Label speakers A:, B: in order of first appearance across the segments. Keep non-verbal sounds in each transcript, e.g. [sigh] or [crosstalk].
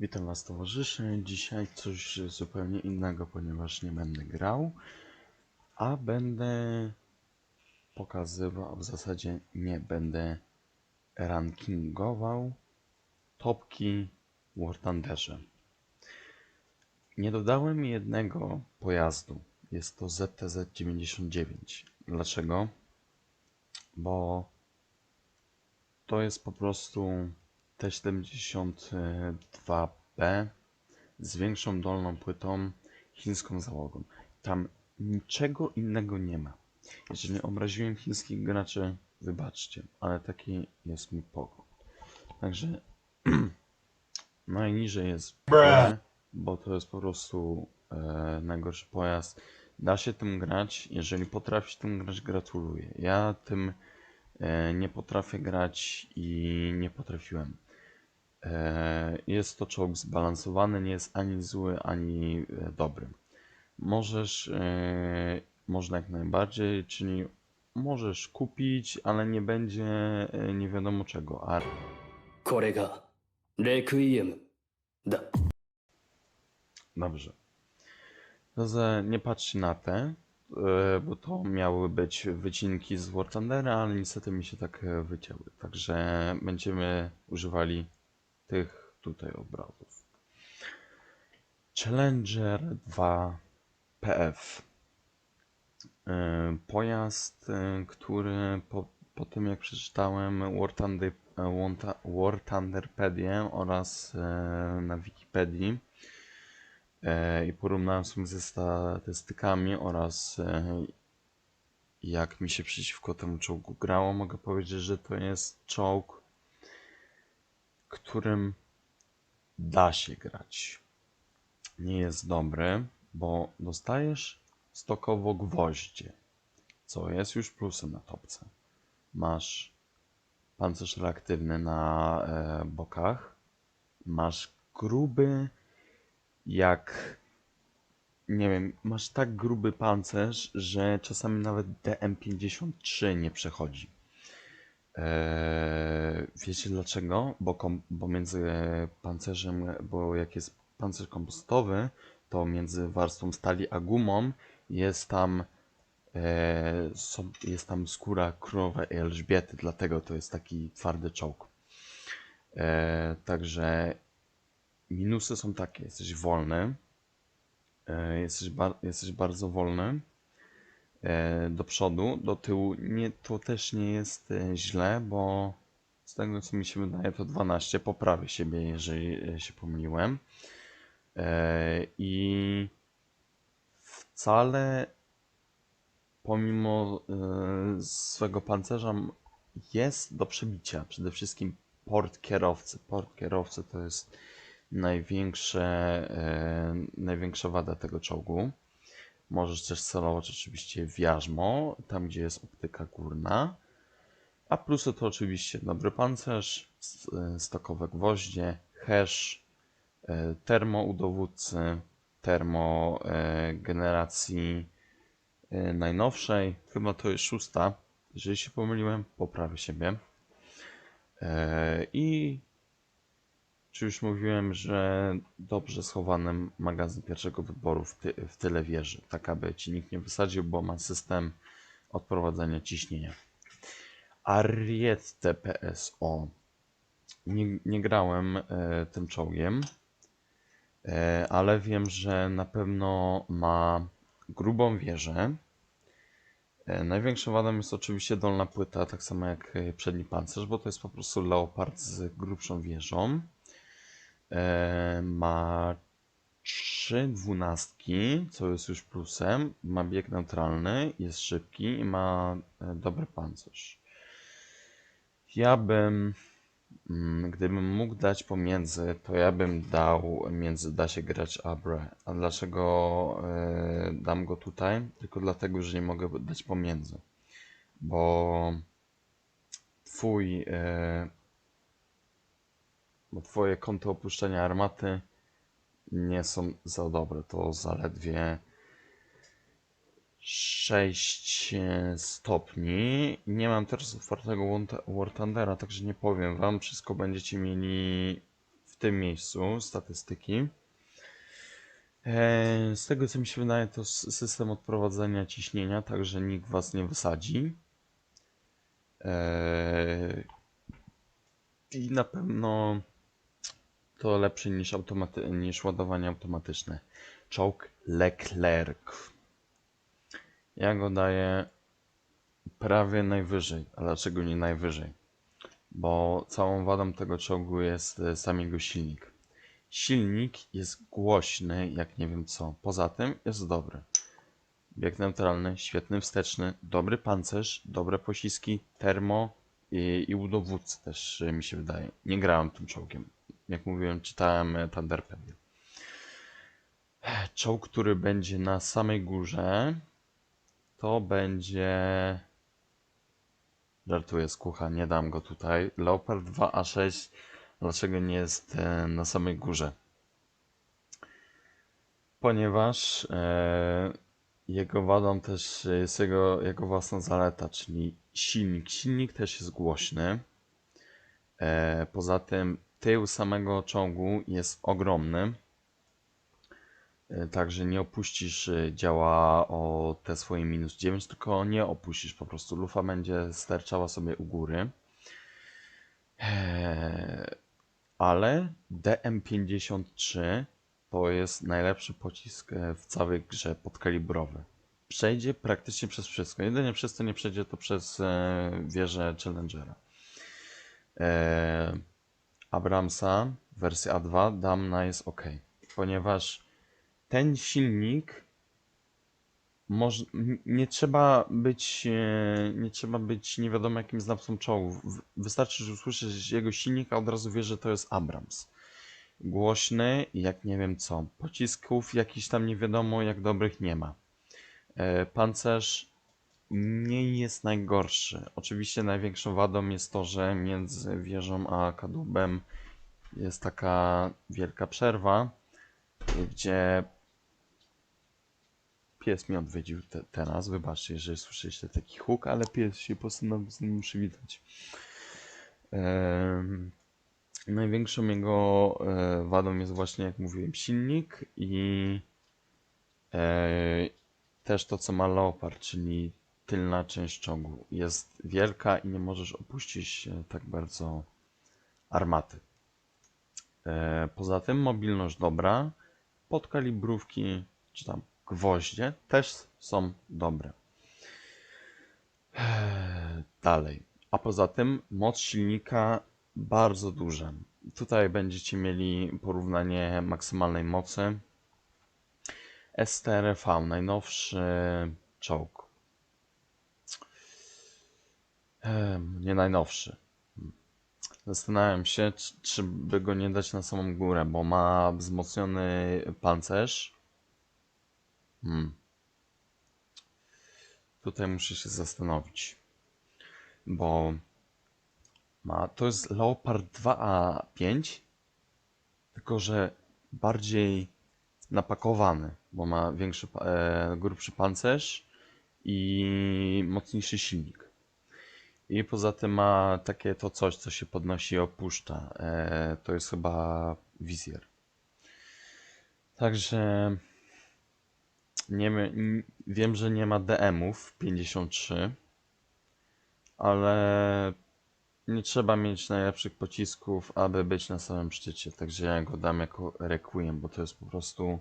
A: Witam Was towarzyszy. Dzisiaj coś zupełnie innego, ponieważ nie będę grał, a będę pokazywał, w zasadzie nie będę rankingował topki War Thunderze. Nie dodałem jednego pojazdu. Jest to ZTZ-99. Dlaczego? Bo to jest po prostu T72B z większą dolną płytą, chińską załogą. Tam niczego innego nie ma. Jeżeli obraziłem chińskich graczy, wybaczcie, ale taki jest mój pogląd. Także [clears throat] najniżej jest B, bo to jest po prostu e, najgorszy pojazd. Da się tym grać, jeżeli potrafisz tym grać, gratuluję. Ja tym e, nie potrafię grać i nie potrafiłem. E, Jest to czołg zbalansowany, nie jest ani zły, ani e, dobry. Możesz, e, można jak najbardziej, czyli możesz kupić, ale nie będzie e, nie wiadomo czego. A
B: これがレクイエムだ
A: dobrze. To za, nie patrz na te, e, bo to miały być wycinki z War Thundera, ale niestety mi się tak e, wycięły. Także będziemy używali tych tutaj obrazów. Challenger 2 PF. E, Pojazd, e, który po, po tym jak przeczytałem War, Thunder, War Thunderpedię oraz e, na Wikipedii i porównałem sobie ze statystykami oraz jak mi się przeciwko temu czołgu grało, mogę powiedzieć, że to jest czołg, którym da się grać. Nie jest dobry, bo dostajesz stokowo gwoździe, co jest już plusem na topce. Masz pancerz reaktywny na e, bokach, masz gruby jak nie wiem, masz tak gruby pancerz, że czasami nawet DM53 nie przechodzi. Eee, wiecie dlaczego? Bo, kom, bo między pancerzem, bo jak jest pancerz kompostowy, to między warstwą stali a gumą jest tam e, są, jest tam skóra królowej Elżbiety, dlatego to jest taki twardy czołg. E, także minusy są takie, jesteś wolny, e, jesteś, bar jesteś bardzo wolny do przodu, do tyłu nie, to też nie jest e, źle, bo z tego co mi się wydaje to 12, poprawię siebie jeżeli e, się pomyliłem e, i wcale pomimo e, swego pancerza jest do przebicia. Przede wszystkim port kierowcy. Port kierowcy to jest największe, e, największa wada tego czołgu. Możesz też celować oczywiście w jarzmo, tam gdzie jest optyka górna. A plusy to oczywiście dobry pancerz, e, stokowe gwoździe, hash, e, termo u dowódcy, termo e, generacji najnowszej. Chyba to jest szósta. Jeżeli się pomyliłem, poprawię siebie. I czy już mówiłem, że dobrze schowany magazyn pierwszego wyboru w, ty w tyle wieży, tak aby ci nikt nie wysadził, bo ma system odprowadzania ciśnienia. Ariete PSO. Nie, nie grałem e, tym czołgiem, e, ale wiem, że na pewno ma grubą wieżę. E, Największą wadą jest oczywiście dolna płyta, tak samo jak e, przedni pancerz, bo to jest po prostu leopard z grubszą wieżą. E, ma trzy dwunastki, co jest już plusem. Ma bieg neutralny, jest szybki i ma e, dobry pancerz. Ja bym, mm, gdybym mógł dać pomiędzy, to ja bym dał między da się grać Abre. A dlaczego e, dam go tutaj? Tylko dlatego, że nie mogę dać pomiędzy. Bo twój bo twoje kąty opuszczenia armaty nie są za dobre. To zaledwie 6 stopni. Nie mam teraz otwartego War- Thundera, także nie powiem wam. Wszystko będziecie mieli w tym miejscu statystyki. E, Z tego co mi się wydaje, to system odprowadzania ciśnienia, także nikt was nie wysadzi. E, I na pewno to lepsze niż, automaty- niż ładowanie automatyczne. Czołg Leclerc. Ja go daję prawie najwyżej. A dlaczego nie najwyżej? Bo całą wadą tego czołgu jest e, sam jego silnik. Silnik jest głośny, jak nie wiem co. Poza tym jest dobry. Bieg neutralny, świetny wsteczny, dobry pancerz, dobre pociski, termo i, i u dowódcy też e, mi się wydaje. Nie grałem tym czołgiem. Jak mówiłem, czytałem e, Thunderpedię. Czołg, który będzie na samej górze, to będzie... Żartuję z kucha, nie dam go tutaj. Leopard 2A6, dlaczego nie jest e, na samej górze? Ponieważ e, jego wadą też jest jego, jego własna zaleta, czyli silnik. Silnik też jest głośny. E, poza tym tył samego czołgu jest ogromny. E, Także nie opuścisz e, działa o te swoje minus 9, tylko nie opuścisz po prostu. Lufa będzie sterczała sobie u góry. Eee, Ale DM53 to jest najlepszy pocisk e, w całej grze podkalibrowy. Przejdzie praktycznie przez wszystko. Jedynie przez co nie przejdzie to przez e, wieżę Challengera. Eee, Abramsa wersja A2 Damna jest ok, ponieważ ten silnik moż, n- nie trzeba być e, nie trzeba być nie wiadomo jakim znawcą czołgów. Wystarczy, że usłyszysz jego silnik, a od razu wiesz, że to jest Abrams. Głośny, jak nie wiem co. Pocisków jakiś tam nie wiadomo jak dobrych nie ma. E, Pancerz nie jest najgorszy. Oczywiście największą wadą jest to, że między wieżą a kadłubem jest taka wielka przerwa, gdzie pies mnie odwiedził te, teraz. Wybaczcie, jeżeli słyszeliście taki huk, ale pies się postanowił z nim przywitać. Em, największą jego e, wadą jest właśnie, jak mówiłem, silnik i e, też to, co ma Leopard, czyli tylna część czołgu. Jest wielka i nie możesz opuścić e, tak bardzo armaty. E, poza tym mobilność dobra, podkalibrówki czy tam gwoździe też są dobre. Eee, Dalej. A poza tym moc silnika bardzo duża. Tutaj będziecie mieli porównanie maksymalnej mocy. STRV, najnowszy czołg. Nie najnowszy. Zastanawiam się, czy, czy by go nie dać na samą górę, bo ma wzmocniony pancerz. Hmm. Tutaj muszę się zastanowić, bo ma, to jest Leopard 2A5, tylko że bardziej napakowany, bo ma większy, e, grubszy pancerz i mocniejszy silnik. I poza tym ma takie to coś, co się podnosi i opuszcza. E, to jest chyba wizjer. Także nie, wiem, że nie ma DM-ów 53, ale nie trzeba mieć najlepszych pocisków, aby być na samym szczycie. Także ja go dam jako Requiem, bo to jest po prostu.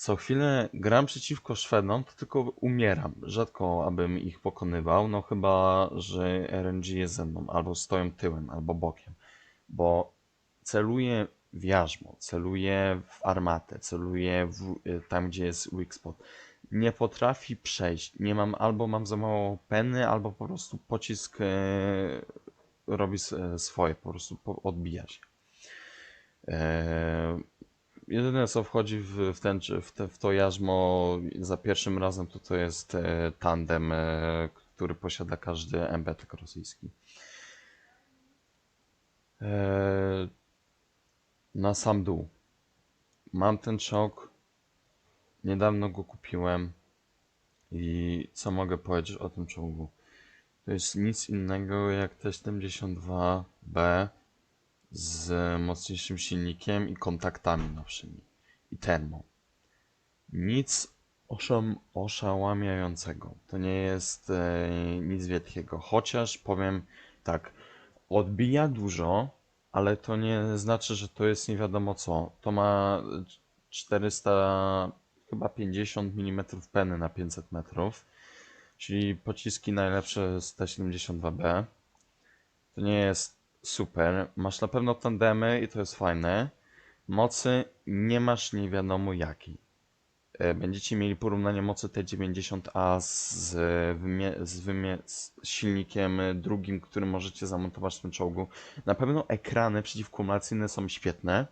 A: Co chwilę gram przeciwko Szwedom, to tylko umieram. Rzadko abym ich pokonywał, no chyba, że RNG jest ze mną, albo stoją tyłem, albo bokiem. Bo celuję w jarzmo, celuję w armatę, celuję w, y, tam, gdzie jest weak spot. Nie potrafi przejść. Nie mam, albo mam za mało peny, albo po prostu pocisk e, robi e, swoje, po prostu odbija się. E, jedyne co wchodzi w, w, ten, w, te, w to jarzmo za pierwszym razem to to jest e, tandem, e, który posiada każdy MBT rosyjski. E, na sam dół. Mam ten czołg. Niedawno go kupiłem. I co mogę powiedzieć o tym czołgu? To jest nic innego jak T-72B z mocniejszym silnikiem i kontaktami nowszymi i termo. Nic oszałamiającego. To nie jest e, nic wielkiego. Chociaż powiem tak, odbija dużo, ale to nie znaczy, że to jest nie wiadomo co. To ma 400, chyba 50 mm peny na 500 metrów, czyli pociski najlepsze z T72B. To nie jest super. Masz na pewno tandemy i to jest fajne. Mocy nie masz nie wiadomo jakiej. E, Będziecie mieli porównanie mocy T90A z, z, z silnikiem drugim, który możecie zamontować w tym czołgu. Na pewno ekrany przeciwkumulacyjne są świetne,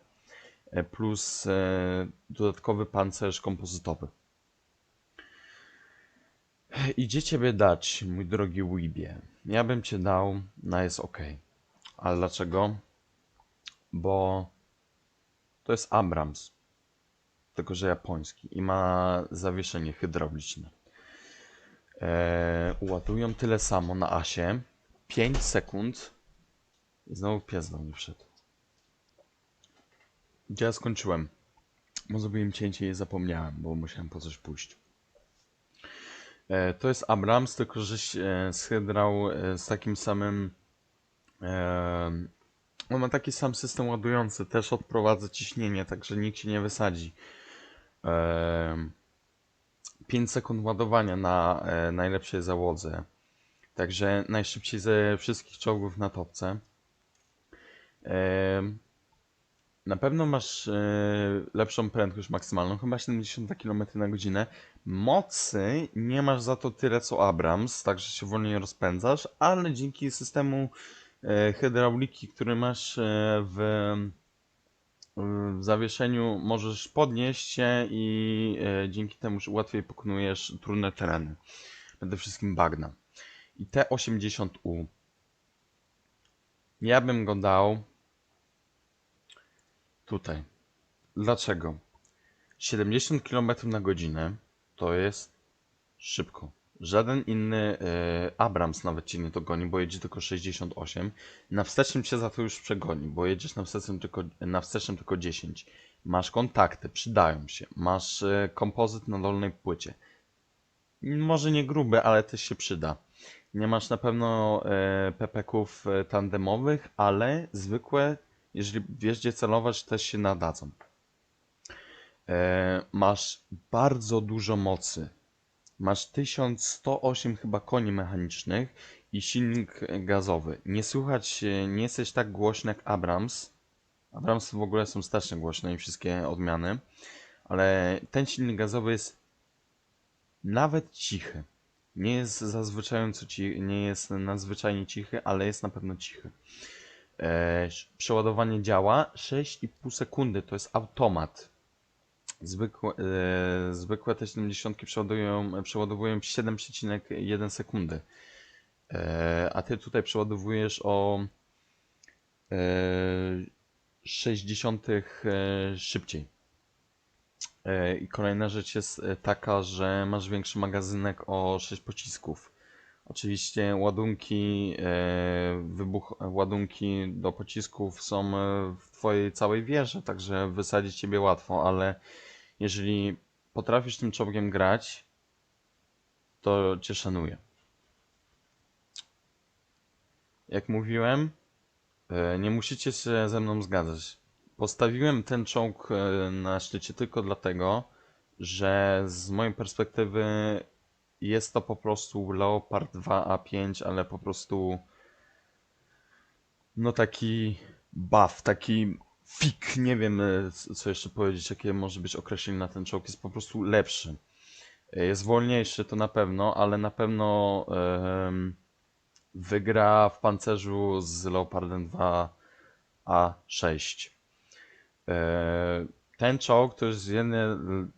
A: e, plus e, dodatkowy pancerz kompozytowy. Idzie ciebie dać, mój drogi Weebie. Ja bym cię dał na jest ok. Ale dlaczego? Bo to jest Abrams tylko że japoński i ma zawieszenie hydrauliczne. Eee, tyle samo na asie. 5 sekund i znowu pies do mnie wszedł. Gdzie ja skończyłem? Bo zrobiłem cięcie i zapomniałem, bo musiałem po coś pójść. E, to jest Abrams, tylko że się- z hydrau e, z takim samym e, on ma taki sam system ładujący, też odprowadza ciśnienie, także nikt się nie wysadzi. Em, 5 sekund ładowania na e, najlepszej załodze. Także najszybciej ze wszystkich czołgów na topce. Na pewno masz e, lepszą prędkość maksymalną, chyba 72 km na godzinę. Mocy nie masz za to tyle co Abrams, także się wolniej rozpędzasz, ale dzięki systemu hydrauliki, który masz e, w w zawieszeniu możesz podnieść się i e, dzięki temu łatwiej pokonujesz trudne tereny. Przede wszystkim bagna. I T80U. Ja bym go dał tutaj. Dlaczego? 70 km na godzinę to jest szybko. Żaden inny e, Abrams nawet cię nie dogoni, bo jedzie tylko 68. Na wstecznym cię za to już przegoni, bo jedziesz na wstecznym tylko, na wstecznym tylko 10. Masz kontakty, przydają się. Masz e, kompozyt na dolnej płycie. Może nie gruby, ale też się przyda. Nie masz na pewno e, pepeków tandemowych, ale zwykłe, jeżeli wiesz gdzie celować, też się nadadzą. Masz bardzo dużo mocy. Masz 1108 chyba koni mechanicznych i silnik gazowy. Nie słychać, e, nie jesteś tak głośny jak Abrams. Abramsy w ogóle są strasznie głośne i wszystkie odmiany. Ale ten silnik gazowy jest nawet cichy. Nie jest zazwyczajająco ci, nie jest nadzwyczajnie cichy, ale jest na pewno cichy. E, przeładowanie działa 6,5 sekundy, to jest automat. Zwykłe, e, zwykłe te 70 przeładują, przeładowują 7,1 sekundy. E, a ty tutaj przeładowujesz o e, 60 e, szybciej. E, I kolejna rzecz jest e, taka, że masz większy magazynek o 6 pocisków. Oczywiście ładunki, wybuch, ładunki do pocisków są w twojej całej wieży, także wysadzić ciebie łatwo, ale jeżeli potrafisz tym czołgiem grać, to cię szanuję. Jak mówiłem, e, nie musicie się ze mną zgadzać. Postawiłem ten czołg e, na szczycie tylko dlatego, że z mojej perspektywy jest to po prostu Leopard 2A5, ale po prostu no taki buff, taki fik, nie wiem e, co jeszcze powiedzieć, jakie może być określenie na ten czołg, jest po prostu lepszy. E, Jest wolniejszy, to na pewno, ale na pewno em, wygra w pancerzu z Leopardem 2A6. E, Ten czołg to jest jeden.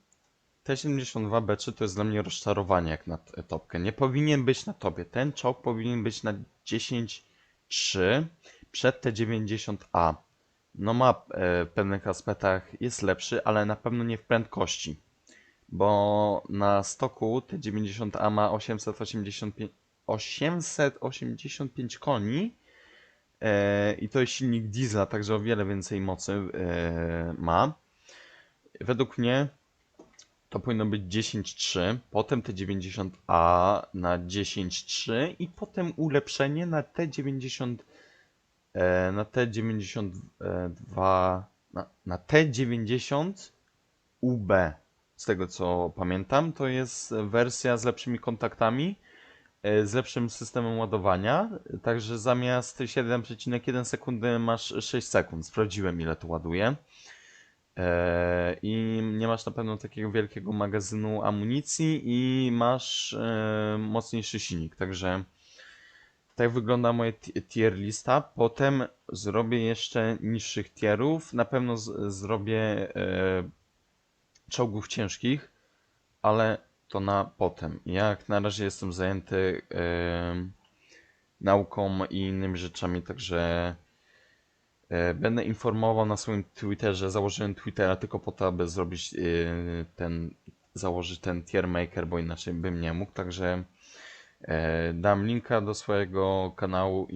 A: T72B3 to jest dla mnie rozczarowanie jak na topkę. Nie powinien być na topie. Ten czołg powinien być na 10.3 przed T90A. No ma e, w pewnych aspektach jest lepszy, ale na pewno nie w prędkości. Bo na stoku T90A ma 885, 885 koni, e, i to jest silnik diesla, także o wiele więcej mocy e, ma. Według mnie to powinno być 10.3, potem T90A na 10.3 i potem ulepszenie na T90 e, na T92 na, na T90 UB. Z tego co pamiętam, to jest wersja z lepszymi kontaktami, e, z lepszym systemem ładowania. Także zamiast 7,1 sekundy masz 6 sekund. Sprawdziłem ile to ładuje. E, I nie masz na pewno takiego wielkiego magazynu amunicji i masz e, mocniejszy silnik. Także tak wygląda moja ti- tier lista. Potem zrobię jeszcze niższych tierów. Na pewno zrobię e, czołgów ciężkich, ale to na potem. Jak na razie jestem zajęty e, nauką i innymi rzeczami, także e, będę informował na swoim Twitterze. Założyłem Twittera tylko po to, aby zrobić e, ten, założyć ten tier maker, bo inaczej bym nie mógł. Także dam linka do swojego kanału